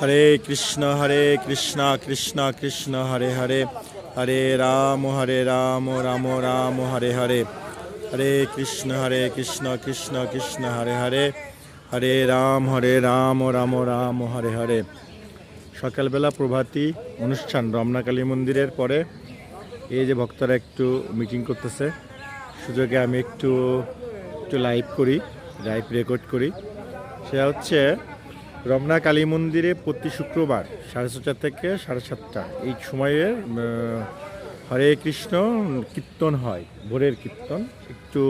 হরে কৃষ্ণ হরে কৃষ্ণ কৃষ্ণ কৃষ্ণ, হরে হরে। হরে রাম হরে রাম রাম রাম, হরে হরে। হরে কৃষ্ণ হরে কৃষ্ণ কৃষ্ণ কৃষ্ণ, হরে হরে। হরে রাম হরে রাম রাম রাম, হরে হরে। সকালবেলা প্রভাতী অনুষ্ঠান রমনা কালী মন্দিরের পরে এই যে ভক্তরা একটু মিটিং করতেছে, সুযোগে আমি একটু একটু লাইভ করি লাইভ রেকর্ড করি। সেটা হচ্ছে রমনা কালী মন্দিরে প্রতি শুক্রবার সাড়ে ছটা থেকে সাড়ে সাতটা। এই সময়ে হরে কৃষ্ণ কীর্তন হয়, ভোরের কীর্তন। একটু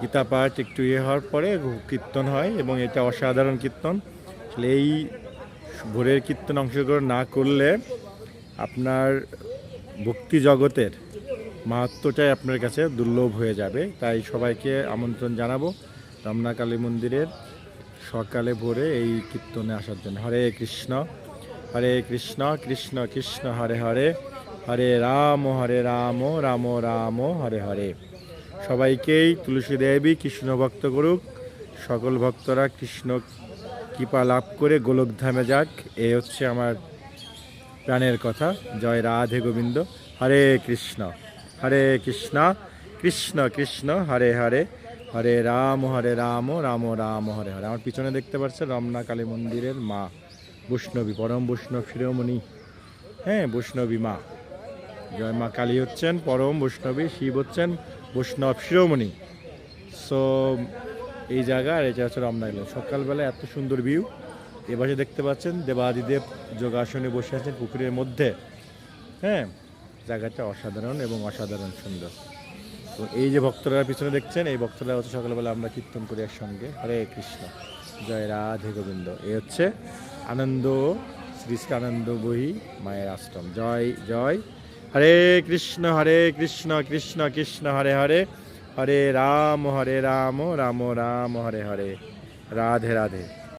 গীতা পাঠ, একটু ইয়ে হওয়ার পরে কীর্তন হয় এবং এটা অসাধারণ কীর্তন। আসলে এই ভোরের কীর্তন অংশগ্রহণ না করলে আপনার ভক্তি জগতের মাহাত্মটাই আপনার কাছে দুর্লভ হয়ে যাবে। তাই সবাইকে আমন্ত্রণ জানাব রমনা কালী মন্দিরের সকালে ভোরে এই কীর্তনে আসার জন্য। হরে কৃষ্ণ হরে কৃষ্ণ কৃষ্ণ কৃষ্ণ, হরে হরে। হরে রাম হরে রাম রাম রাম, হরে হরে। সবাইকেই তুলসী দেবী কৃষ্ণ ভক্ত করুক। সকল ভক্তরা কৃষ্ণ কৃপা লাভ করে গোলকধামে যাক। এ হচ্ছে আমার প্রাণের কথা। জয় রাধে গোবিন্দ। হরে কৃষ্ণ হরে কৃষ্ণ কৃষ্ণ কৃষ্ণ, হরে হরে। হরে রাম হরে রাম রাম রাম, হরে হরে। আমার পিছনে দেখতে পাচ্ছেন রমনা কালী মন্দিরের মা, বৈষ্ণবী, পরম বৈষ্ণব শিরোমণি। হ্যাঁ বৈষ্ণবী মা। জয় মা কালী হচ্ছেন, পরম বৈষ্ণবী শিব হচ্ছেন, বৈষ্ণব শিরোমণি। সো এই জায়গা আর এটা হচ্ছে রমনা কালী। সকালবেলা এত সুন্দর ভিউ। এপাশে দেখতে পাচ্ছেন দেবাদিদেব যোগাসনে বসে আছেন পুকুরের মধ্যে। হ্যাঁ জায়গাটা অসাধারণ এবং অসাধারণ সুন্দর। তো এই যে ভক্তরা পিছনে দেখছেন, এই ভক্তরা হচ্ছে সকালবেলা আমরা কীর্তন করি একসঙ্গে। হরে কৃষ্ণ। জয় রাধে গোবিন্দ। এই হচ্ছে আনন্দ শ্রী শ্রী আনন্দ বহি মায়ের আশ্রম। জয় জয়। হরে কৃষ্ণ হরে কৃষ্ণ কৃষ্ণ কৃষ্ণ, হরে হরে। হরে রাম হরে রাম রাম রাম, হরে হরে। রাধে রাধে।